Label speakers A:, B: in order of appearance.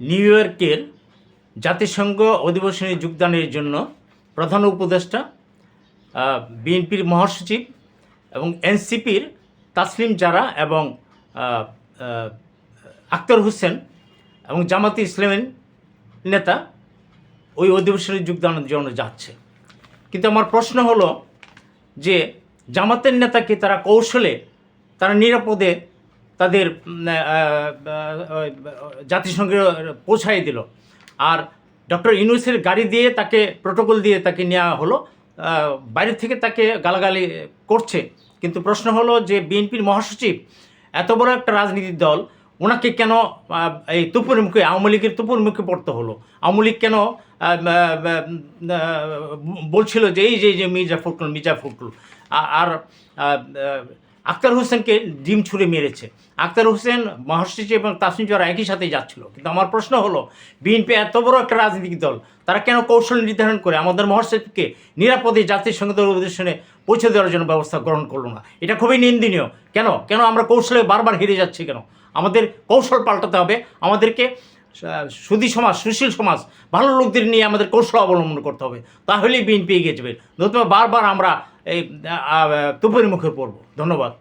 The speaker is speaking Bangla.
A: নিউ ইয়র্কের জাতিসংঘ অধিবেশনে যোগদানের জন্য প্রধান উপদেষ্টা বিএনপির মহাসচিব এবং এনসিপির তাসলিম জারা এবং আক্তার হোসেন এবং জামাতে ইসলামের নেতা ওই অধিবেশনে যোগদানের জন্য যাচ্ছে। কিন্তু আমার প্রশ্ন হলো যে জামাতের নেতাকে তারা কৌশলে তারা নিরাপদে তাদের জাতিসংঘে পৌঁছাই দিল। আর ডক্টর ইউনুসের গাড়ি দিয়ে তাকে প্রোটোকল দিয়ে তাকে নেওয়া হলো। বাইরে থেকে তাকে গালাগালি করছে। কিন্তু প্রশ্ন হলো যে বিএনপির মহাসচিব, এত বড় একটা রাজনীতির দল, ওনাকে কেন এই তুপুর মুখে, আওয়ামী লীগের তুপুর মুখে পড়তে হলো? আওয়ামী লীগ কেন বলছিল যে এই যে যে মির্জা ফখরুল মির্জা ফখরুল। আর আক্তার হোসেনকে ডিম ছুঁড়ে মেরেছে। আক্তার হোসেন মহাসচিব এবং তাসিম জরা একই সাথে যাচ্ছিল। কিন্তু আমার প্রশ্ন হলো, বিএনপি এত বড় একটা রাজনৈতিক দল, তারা কেন কৌশল নির্ধারণ করে আমাদের মহর্ষিকে নিরাপদে জাতির সঙ্গে অধিবেশনে পৌঁছে দেওয়ার জন্য ব্যবস্থা গ্রহণ করল না? এটা খুবই নিন্দনীয়। কেন? কেন আমরা কৌশলে বারবার হেরে যাচ্ছি কেন? আমাদের কৌশল পাল্টাতে হবে। আমাদেরকে সুধী সমাজ, সুশীল সমাজ, ভালো লোকদের নিয়ে আমাদের কৌশল অবলম্বন করতে হবে। তাহলেই বিএনপি এগিয়ে যাবে। নতুবা বারবার আমরা এই তুপুরি মুখে পড়ব। ধন্যবাদ।